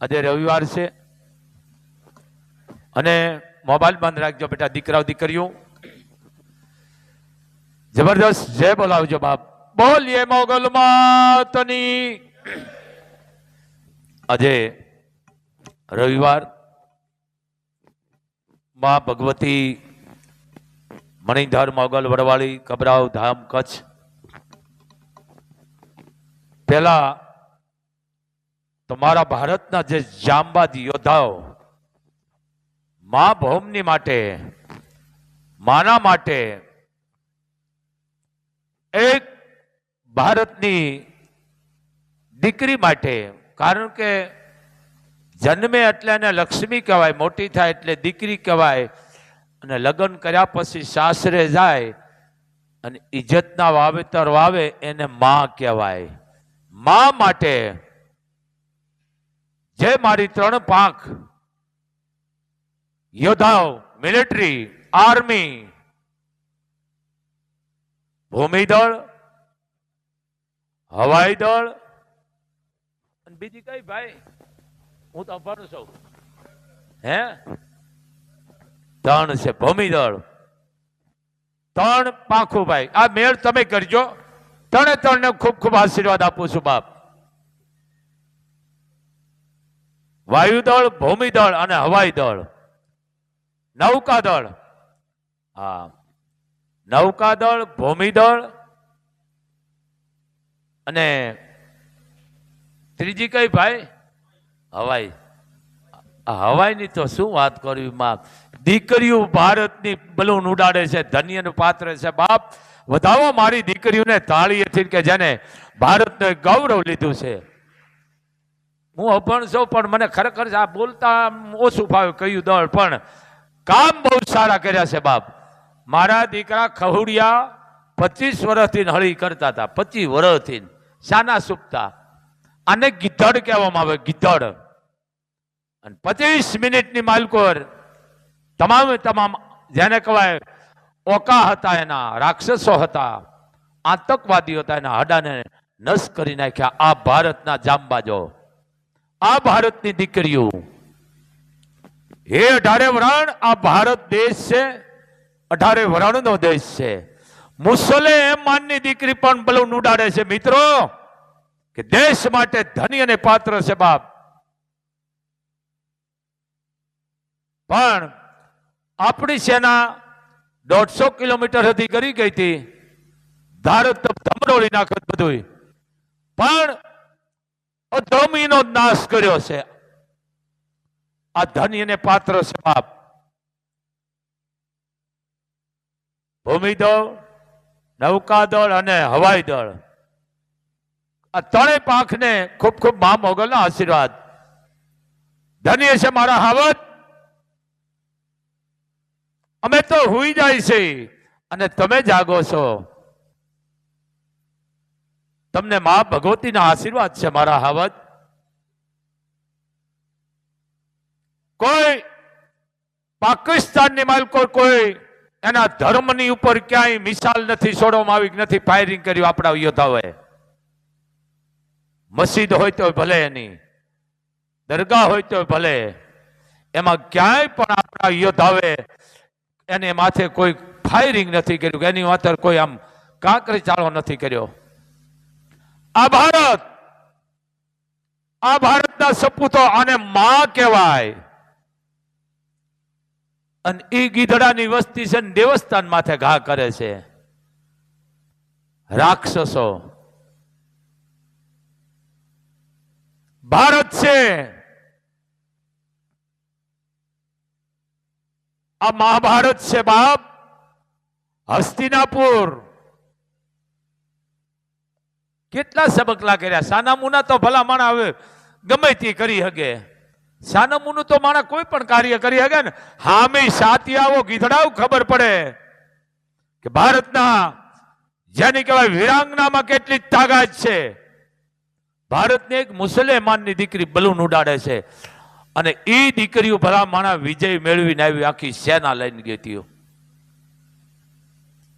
આજે રવિવાર છે. અને મોબાઈલ બંધ રાખજો બેટા, દીકરાઓ દીકરીઓ. જબરદસ્ત જય બોલાવજો બાપ. બોલીએ મોગલ માતની. આજે રવિવાર. માં ભગવતી મણિધર મોગલ વડવાળી કબરાવ ધામ કચ્છ. પેલા તમારા ભારતના જે જાંબાદ યોદ્ધાઓ, મા ભૌમની માટે, માના માટે, એક ભારતની દીકરી માટે, કારણ કે જન્મે એટલે એને લક્ષ્મી કહેવાય, મોટી થાય એટલે દીકરી કહેવાય, અને લગ્ન કર્યા પછી સાસરે જાય, અને ઇજ્જતના વાવેતર વાવે એને માં કહેવાય. માં માટે જે મારી ત્રણ પાંખ, યોદ્ધાઓ, મિલિટરી, આર્મી, ભૂમિદળ, હવાઈ દળ બીજી કઈ ભાઈ, હું તો અભણ છું. હે? ત્રણ છે ભૂમિદળ. ત્રણ પાંખું ભાઈ. આ મેળ તમે કરજો. ત્રણે ત્રણને ખૂબ ખૂબ આશીર્વાદ આપું છું બાપ. વાયુદળ, ભૂમિદળ અને હવાઈ દળ નૌકાદળ. હા. નૌકાદળ, ભૂમિદળ અને ત્રીજી કઈ ભાઈ? હવાઈ. હવાઈની તો શું વાત કરવી માં દીકરીઓ ભારતની બલૂન ઉડાડે છે, ધન્યનું પાત્ર છે. બાપ, વધાવો મારી દીકરીઓને તાળીએથી કે જેને ભારતને ગૌરવ લીધું છે. હું અભણ છું, પણ મને ખરેખર આ બોલતા ઓછું ફાવે કહ્યું દળ. પણ કામ બહુ સારા કર્યા છે બાપ. મારા દીકરા ખહુડિયા પચીસ વર્ષથી હળી કરતા હતા. પચીસ વર્ષથી. શાના સુપતા. આને ગીધડ કહેવામાં આવે, ગીધડ. અને પચીસ મિનિટની માલકોર તમામે તમામ જેને કહેવાય, ઓકા હતા એના, રાક્ષસો હતા, આતંકવાદીઓ હતા એના હાડાને નસ કરી નાખ્યા. આ ભારતના જાંબાજો આ ભારતની દીકરીઓ. હે અઢારે વરાણ, આ ભારત દેશ છે. અઢારે વરાણનો દેશ છે. મુસલે એમ માનની દીકરી પણ બલૂન ઉડાડે છે, મિત્રો. કે દેશ માટે ધની અને પાત્ર છે બાપ. પણ આપણી સેના દોઢસો કિલોમીટર સુધી કરી ગઈ હતી. ભારત ધમરોળી નાખત બધું પણ અધમીનો નાશ કર્યો છે. આ ધન્ય ને પાત્ર છે બાપ ભૂમિદળ નૌકાદળ અને હવાઈ દળ. આ ત્રણેય પાંખને ખૂબ ખૂબ મા મોગલના આશીર્વાદ. ધન્ય છે મારા હાવત. અમે તો હુઈ જાય છે. અને તમે જાગો છો. તમને મા ભગવતીના આશીર્વાદ છે મારા હાવત કોઈ પાકિસ્તાનની માલકો કોઈ એના ધર્મની ઉપર ક્યાંય મિસાલ નથી છોડવામાં આવી નથી ફાયરિંગ કર્યું આપણા યોદ્ધાઓએ. મસ્જિદ હોય તો ભલે એની, દરગાહ હોય તો ભલે, એમાં ક્યાંય પણ આપણા યોદ્ધાઓએ એને માથે કોઈ ફાયરિંગ નથી કર્યું એની માથે કોઈ આમ કાંકરી ચાળો નથી કર્યો. આ ભારત. આ ભારતના સપૂતો આને માં કહેવાય. અને એ ગીધડાની વસ્તી છે દેવસ્થાન માથે ઘા કરે છે. રાક્ષસો. ભારત છે. આ મહાભારત છે બાપ. હસ્તિનાપુર. કેટલા સબકલા કર્યા સાનામુના તો ભલા માણા હવે ગમે તે કરી શકે સાનામુનું તો માણા કોઈ પણ કાર્ય કરી શકે ને, હામે સાતિયાઓ ગીધડાઓ ખબર પડે કે ભારતના, જેની કહેવાય વિરાંગનામાં કેટલી તાકાત છે. ભારતની એક મુસલમાનની દીકરી બલૂન ઉડાડે છે. અને એ દીકરીઓ ભલા માણા વિજય મેળવીને આવી આખી સેના લઈને ગઈ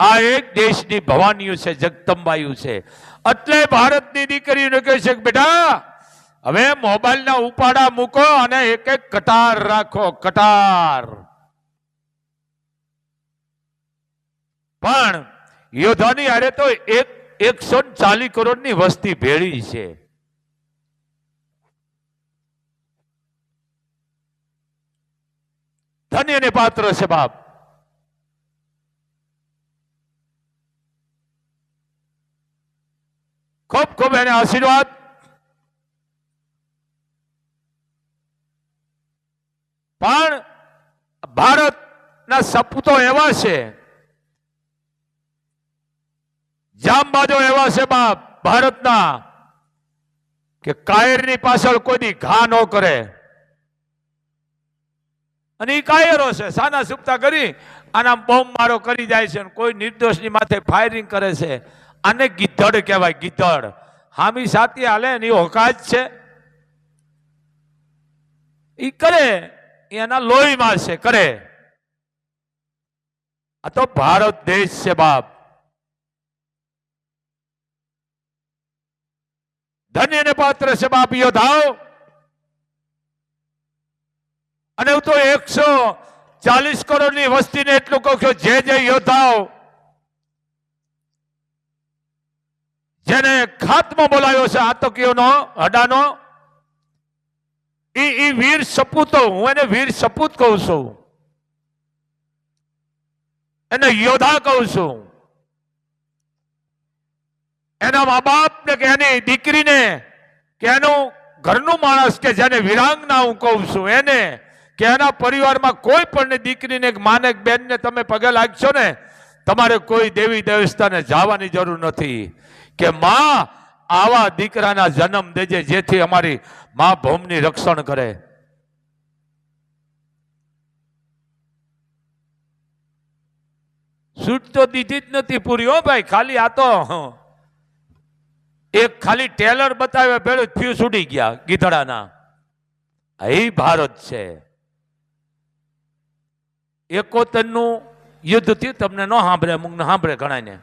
આ એક દેશની ભવાનીઓ છે જગદંબાયું છે. એટલે ભારતની દીકરીઓને કહે છે કે બેટા, હવે મોબાઈલના ઉપાડા મૂકો અને એક એક કટાર રાખો, કટાર. પણ યોદ્ધાની હારે તો એક, એકસો ચાલીસ કરોડની વસ્તી ભેળી છે. ધન્યને પાત્ર છે બાપ. ખૂબ ખૂબ એને આશીર્વાદ. પણ ભારતના સપૂતો એવા છે, જામબાજો એવા છે ભારતના, કે કાયરની પાછળ કોઈની ઘા ન કરે. અને એ કાયરો છે, સાના સુપતા કરી, આના બોમ્બ મારો કરી જાય છે કોઈ નિર્દોષની માથે ફાયરિંગ કરે છે. આને ગીધડ કહેવાય, ગીધડ. હામી સાથી હાલે એની હોકાજ છે. એ કરે એના લોહીમાં છે, કરે. આ તો ભારત દેશ છે બાપ. ધન્ય ને પાત્ર છે બાપ યોદ્ધાઓ. અને હું તો એકસો ચાલીસ કરોડની વસ્તીને એટલું કહું છું, જે જે યોદ્ધાઓ જેને ખાત્મો બોલાયો છે, આતકીઓનો, હડાનો, ઈ એ વીર સપૂતો, હું એને વીર સપૂત કહું છું. એને યોદ્ધા કહું છું. એના મા બાપને કે એની દીકરીને કે એનું ઘરનું માણસ કે જેને વિરાંગના હું કહું છું, એને કે એના પરિવારમાં કોઈ પણ દીકરીને માને બેનને તમે પગે લાગશો ને, તમારે કોઈ દેવી દેવસ્થાને જવાની જરૂર નથી. કે માં આવા દીકરાના જન્મ દેજે, જેથી અમારી મા ભૌમની રક્ષણ કરે. છૂટ તો દીધી જ નથી પૂરી, હો ભાઈ, ખાલી આ તો એક ખાલી ટેલર બતાવે પેલું થયું ઉડી ગયા ગીધડાના. એ ભારત છે. એકોતરનું યુદ્ધ થયું, તમને ન સાંભળે, મૂંગને સાંભળે ઘણાને.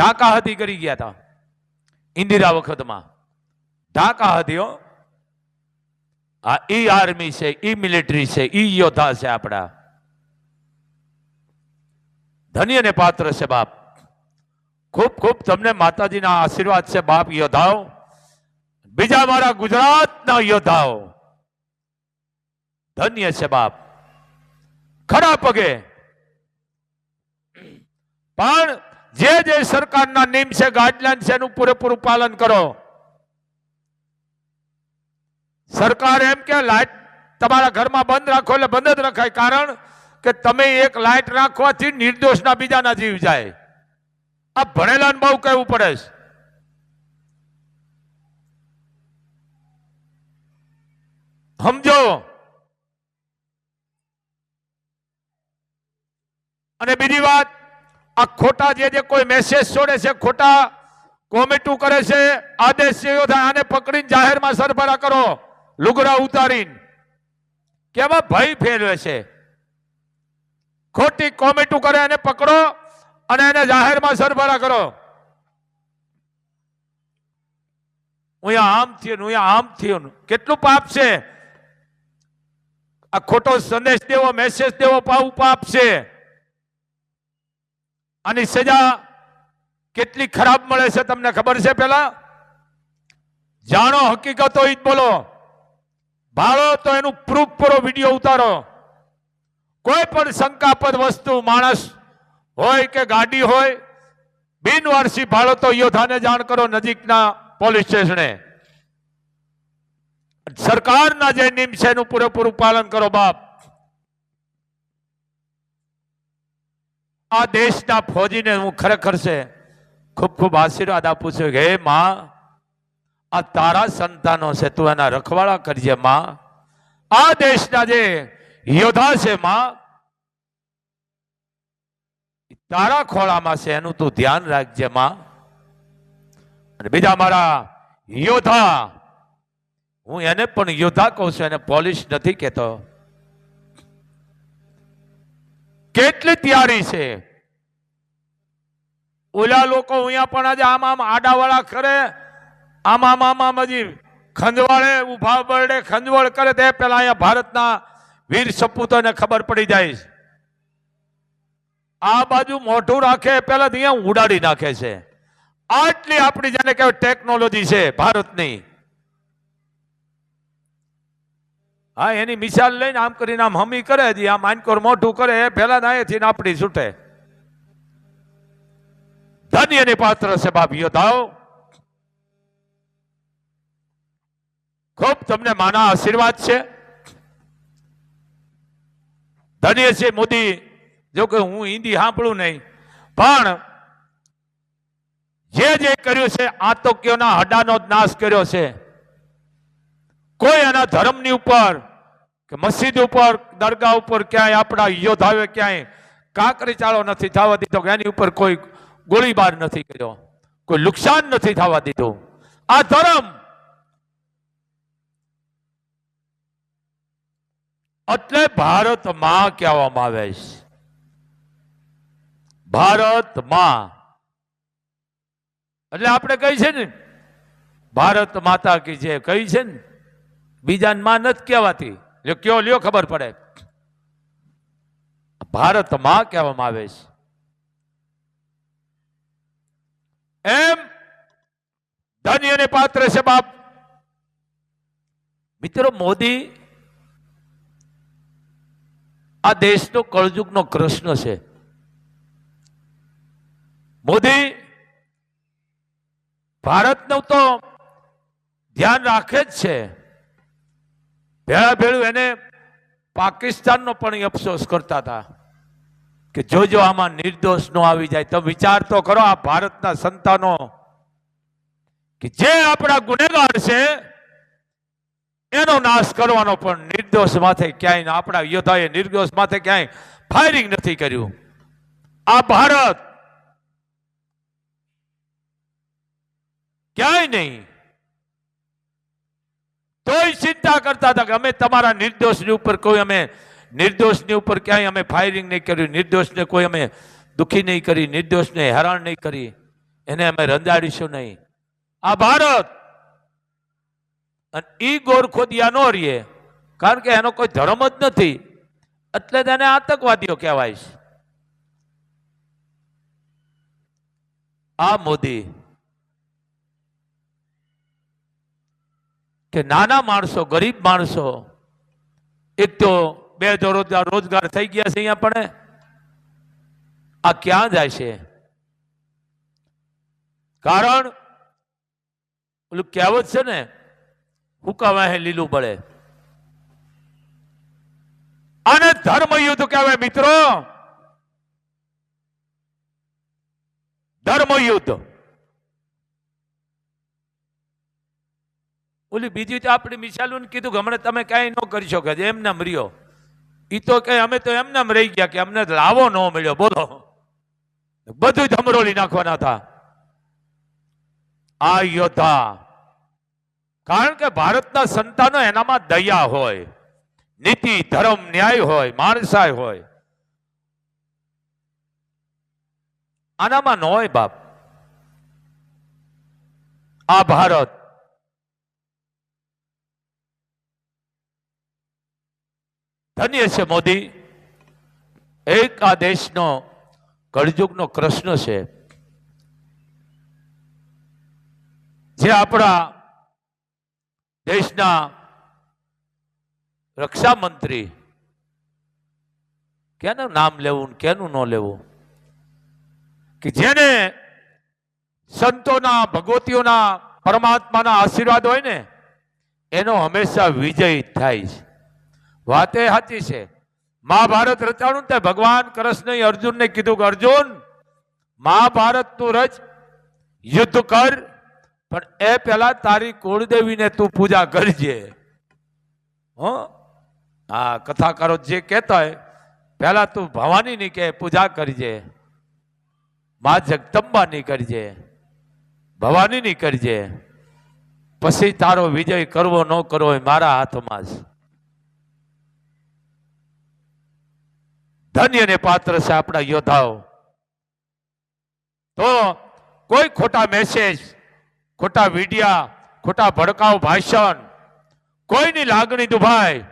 ઢાકા હતી કરી ગયા હતા ઇન્દિરા વખતમાં. ઢાકા હતી આ ઈ આર્મી છે, ઈ મિલિટરી છે, ઈ યોદ્ધા છે આપણા. ધન્ય ને પાત્ર છે બાપ. ખૂબ ખૂબ તમને માતાજીના આશીર્વાદ છે બાપ યોદ્ધાઓ. બીજા મારા ગુજરાતના યોદ્ધાઓ. ધન્ય છે બાપ. ખરા પગે. પણ જે જે સરકારના નિયમ છે ગાઈડલાઈન છે, એનું પૂરેપૂરું પાલન કરો. સરકાર એમ કે લાઈટ તમારા ઘરમાં બંધ રાખો એટલે બંધ જ રખાય. કારણ કે તમે એક લાઈટ રાખવાથી નિર્દોષના બીજાના જીવ જાય. આ ભણેલાને બહુ કહેવું પડે છે. સમજો? અને બીજી વાત આ ખોટા જે જે કોઈ મેસેજ છોડે છે, ખોટા કોમેટું કરે છે, આદેશ એવો થાય, આને પકડીને જાહેરમાં સરભરા કરો, લુગડા ઉતારીને. કેવા ભય ફેરવે છે. ખોટી કોમેટું કરે, એને પકડો અને એને જાહેરમાં સરભરા કરો. હું આમ થયું હું આમ થયું કેટલું પાપ છે. આ ખોટો સંદેશ દેવો મેસેજ દેવો પાપ પાપ છે. આની સજા કેટલી ખરાબ મળે છે તમને ખબર છે પેલા? જાણો હકીકતો જ બોલો. ભાળો તો એનું પ્રૂફ પૂરો વીડિયો ઉતારો. કોઈ પણ શંકાપદ વસ્તુ માણસ હોય કે ગાડી હોય, બિનવારસી ભાળો તો યોદ્ધાને જાણ કરો નજીકના પોલીસ સ્ટેશને સરકારના જે નિયમ છે એનું પૂરેપૂરું પાલન કરો બાપ. આ દેશના ફોજીને હું ખરેખર છે, ખૂબ ખૂબ આશીર્વાદ આપું છું હે માં, આ તારા સંતાનો છે, તું એના રખવાળા કરજે, માં. આ દેશના જે યોદ્ધા છે, માં તારા ખોળામાં છે, એનું તું ધ્યાન રાખજે, માં. અને બીજા મારા યોદ્ધા, હું એને પણ યોદ્ધા કહું છું, એને પોલીસ નથી કહેતો. કેટલી તૈયારી છે? ઓલા લોકો અહીંયા પણ આજે આમ આમ આડાવાળા કરે, આમ આમ આમ હજી ખંજવાળે ઊભા બરડે ખંજવળ કરે તે પેલા અહીંયા ભારતના વીર સપૂતોને ખબર પડી જાય છે. આ બાજુ મોઢું રાખે પેલા અહીંયા ઉડાડી નાખે છે. આટલી આપણી જેને કહેવાય ટેકનોલોજી છે ભારતની. હા, એની મિસાલ લઈને આમ કરીને આમ હમી કરે હજી, આમ આનકોર મોઢું કરે, એ પેલા અહીંયાથી આપણી છૂટે. ધન્યની પાત્ર છે, બાપ યોદ્ધાઓ. ખૂબ તમને માના આશીર્વાદ છે. ધન્ય છે મોદી, જો કે હું હિન્દી સાંભળું નહીં, પણ જે જે કર્યું છે, આતંકીઓના હડાનો જ નાશ કર્યો છે. કોઈ એના ધર્મની ઉપર કે મસ્જિદ ઉપર, દરગાહ ઉપર ક્યાંય આપણા યોદ્ધાવે ક્યાંય કાંકરી ચાળો નથી થવા દીધો, કે એની ઉપર કોઈ ગોળીબાર નથી કર્યો, કોઈ નુકસાન નથી થવા દીધું. આ ધર્મ એટલે ભારતમાં કહેવામાં આવે છે. ભારતમાં. એટલે આપણે કહી છે ને, ભારત માતા કી જે કહી છે ને બીજાને માં નથી કહેવાતી. જો કયો, લ્યો ખબર પડે. ભારતમાં કહેવામાં આવે છે. એમ ધન્ય અને પાત્ર છે બાપ. મિત્રો, મોદી આ દેશનો કળજુગનો કૃષ્ણ છે. મોદી ભારતનું તો ધ્યાન રાખે જ છે. ભેળા ભેળું એને પાકિસ્તાનનો પણ અફસોસ કરતા હતા કે જોજો આમાં નિર્દોષ નો આવી જાય, તો વિચાર તો કરો આ ભારતના સંતાનો કે જે આપણા ગુનેગાર છે, એનો નાશ કરવાનો પણ નિર્દોષ માથે ક્યાંય આપણા યોદ્ધાએ નિર્દોષ માથે ક્યાંય ફાયરિંગ નથી કર્યું. આ ભારત ક્યાંય નહીં. તોય ચિંતા કરતા હતા કે અમે તમારા નિર્દોષની ઉપર કોઈ અમે નિર્દોષની ઉપર ક્યાંય અમે ફાયરિંગ નહીં કર્યું, નિર્દોષને કોઈ અમે દુઃખી નહીં કરી, નિર્દોષને હેરાન નહીં કરી. એને અમે રંજાડીશું નહીં. આ ભારત! અને ઈ ગોરખોદિયા નો રહીએ કારણ કે એનો કોઈ ધર્મ જ નથી. એટલે તેને આતંકવાદીઓ કહેવાય છે. આ મોદી કે નાના માણસો, ગરીબ માણસો, એક તો બે જોરોજગાર રોજગાર થઈ ગયા છે અહીંયા પણ. આ ક્યાં જાય છે? કારણ, ઓલું કહેવત છે ને હુકાવા હે લીલું બળે. આને ધર્મ યુદ્ધ કહેવાય મિત્રો. ધર્મ ઓલી બીજી તો આપણી મિસાલું કીધું કે હમણાં તમે કાંઈ ન કરી શકો. એમને મર્યો એ તો કે અમે તો એમને રહી ગયા કે અમને લાવો ન મળ્યો. બોલો. બધું જ અમરોલી નાખવાના હતા. આ યોદ્ધા. કારણ કે ભારતના સંતાનો એનામાં દયા હોય, નીતિ, ધર્મ, ન્યાય હોય માણસાઈ હોય. આનામાં ન હોય બાપ. આ ભારત. ધન્ય છે મોદી. એક આ દેશનો કળજુગનો કૃષ્ણ છે. જે આપણા દેશના રક્ષા મંત્રી કેનું નામ લેવું કેનું ન લેવું? કે જેને સંતોના, ભગવતીઓના, પરમાત્માના આશીર્વાદ હોય ને, એનો હંમેશા વિજય થાય છે. વાત એ સાચી છે. મહાભારત રચાણું તે ભગવાન કૃષ્ણ અર્જુનને કીધું કે, અર્જુન, મહાભારત તું રચ, યુદ્ધ કર, પણ એ પેલા તારી કુળદેવીને તું પૂજા કરજે. હો? હા કથાકારો જે કહેતા હોય, પહેલા તું ભવાનીની કે પૂજા કરજે, મા જગદંબાની કરજે, ભવાનીની કરજે, પછી તારો વિજય કરવો ન કરવો મારા હાથમાં છે ધન્ય ને પાત્ર છે આપણા યોદ્ધાઓ. તો કોઈ ખોટા મેસેજ ખોટા વિડિયા, ખોટા ભડકાવ ભાષણ, કોઈની લાગણી દુભાય,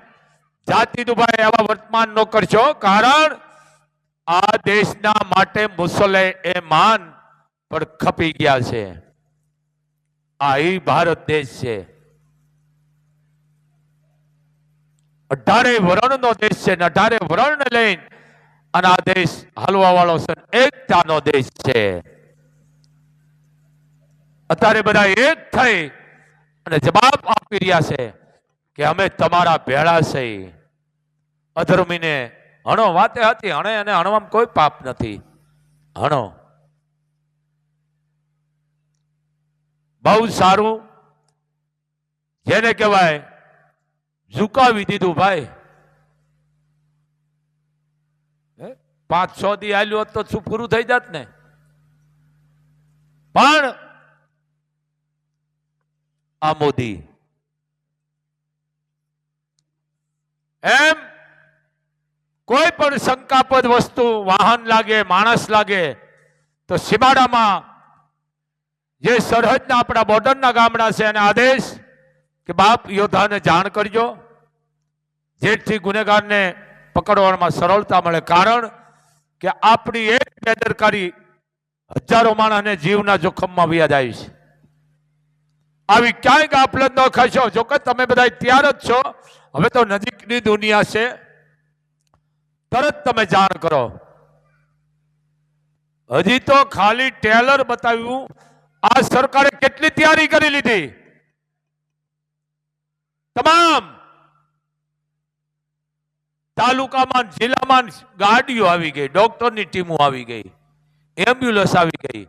જાતિ દુભાય એવા વર્તમાન ન કરશો કારણ આ દેશના માટે મુસલે એ માન પણ ખપી ગયા છે. આ એ ભારત દેશ છે. અઢારે વરણનો દેશ છે ને અઢારે વરણને લઈને અને આ દેશ હાલવા વાળો છે, એકતાનો દેશ છે. અત્યારે બધા એક થઈ અને જવાબ આપી રહ્યા છે કે અમે તમારા ભેળા છે અધર્મીને હણો, વાતે હતી હણે અને હણવામાં કોઈ પાપ નથી. હણો. બહુ સારું. જેને કહેવાય, ઝુકાવી દીધું ભાઈ. હે? પાંચ છ દી આલ્યું તો શું પૂરું થઈ જાત ને? પણ આ મોદી એમ કોઈ પણ શંકાપદ વસ્તુ, વાહન લાગે, માણસ લાગે, તો સીમાડામાં જે સરહદના આપણા બોર્ડરના ગામડા છે એને આદેશ કે બાપ યોદ્ધાને જાણ કરજો. જેથી ગુનેગારને પકડવામાં સરળતા મળે. કારણ કે આપણી એક બેદરકારી હજારો માણસને જીવના જોખમમાં વ્યા જાય છે. આવી ક્યાંય ગાફલત ન ખાશો. જો કે તમે બધા તૈયાર જ છો. હવે તો નજીકની દુનિયા છે. તરત તમે જાણ કરો. હજી તો ખાલી ટેલર બતાવ્યું. આ સરકારે કેટલી તૈયારી કરી લીધી? તમામ તાલુકામાં જિલ્લામાં ગાડીઓ આવી ગઈ, ડોક્ટરની ટીમો આવી ગઈ એમ્બ્યુલન્સ આવી ગઈ.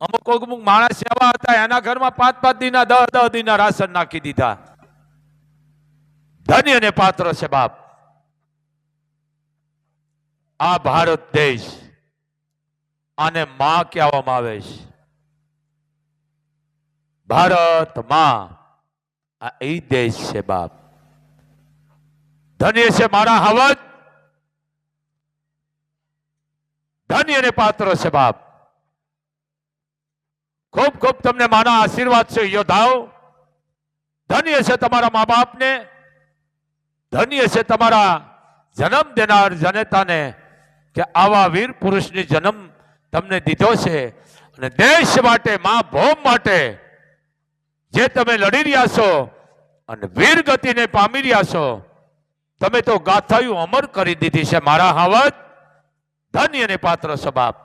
અમુક અમુક માણસ એવા હતા, એના ઘરમાં પાંચ પાંચ દિના દસ દસ દિના રાશન નાખી દીધા. ધન્ય ને પાત્ર છે બાપ. આ ભારત દેશ આને માં કહેવામાં આવે છે. ભારતમાં. આ એ દેશ છે બાપ. ધન્ય છે મારા હવન. ધન્ય ને પાત્ર છે બાપ. ખૂબ ખૂબ તમને મારા આશીર્વાદ છે, યોદ્ધાઓ. ધન્ય છે તમારા મા બાપને ધન્ય છે તમારા જન્મ દેનાર જનેતાને કે આવા વીર પુરુષની જન્મ તમને દીધો છે અને દેશ માટે મા ભોમ માટે જે તમે લડી રહ્યા છો અને વીર ગતિને પામી રહ્યા છો તમે તો ગાથાયું અમર કરી દીધી છે મારા હાવત ધન્ય ને પાત્ર છે બાપ.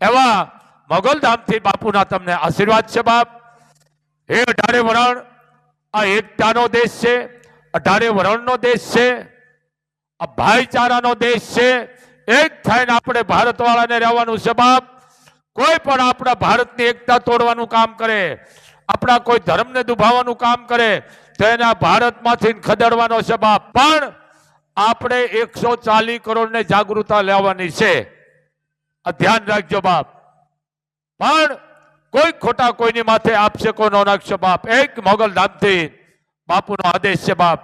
એવા મોગલધામથી બાપુના તમને આશીર્વાદ છે બાપ. હે અઢારે વરણ, આ એકતાનો દેશ છે, અઢારે વરણનો દેશ છે, આ ભાઈચારાનો દેશ છે. એક થઈને આપણે ભારતવાળાને રહેવાનું છે બાપ. કોઈ પણ આપણા ભારતની એકતા તોડવાનું કામ કરે, આપણા કોઈ ધર્મને દુભાવવાનું કામ કરે, તો એના ભારતમાંથી ખદેડવાનો છે બાપ. પણ આપણે એકસો ચાલીસ કરોડને જાગૃતતા લેવાની છે. આ ધ્યાન રાખજો બાપ. પણ કોઈ ખોટા કોઈની માથે આપશે કોઈ નો નાખશે બાપ. એક મોગલ ધામથી બાપુનો આદેશ છે બાપ.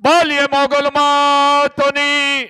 બોલીએ મોગલ માતોની.